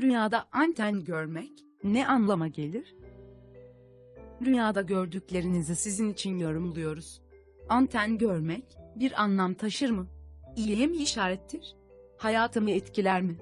Rüyada anten görmek ne anlama gelir? Rüyada gördüklerinizi sizin için yorumluyoruz. Anten görmek bir anlam taşır mı? İyiye mi işarettir? Hayatımı etkiler mi?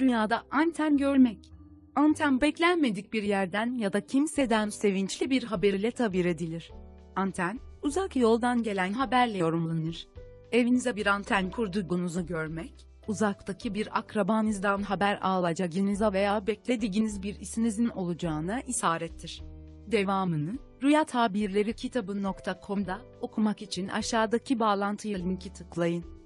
Rüyada anten görmek. Anten beklenmedik bir yerden ya da kimseden sevinçli bir haber ile tabir edilir. Anten, uzak yoldan gelen haberle yorumlanır. Evinize bir anten kurduğunuzu görmek, uzaktaki bir akrabanızdan haber alacağınıza veya beklediğiniz bir isinizin olacağına isarettir. Devamını, Rüya Tabirleri kitabı.com'da okumak için aşağıdaki bağlantıya linki tıklayın.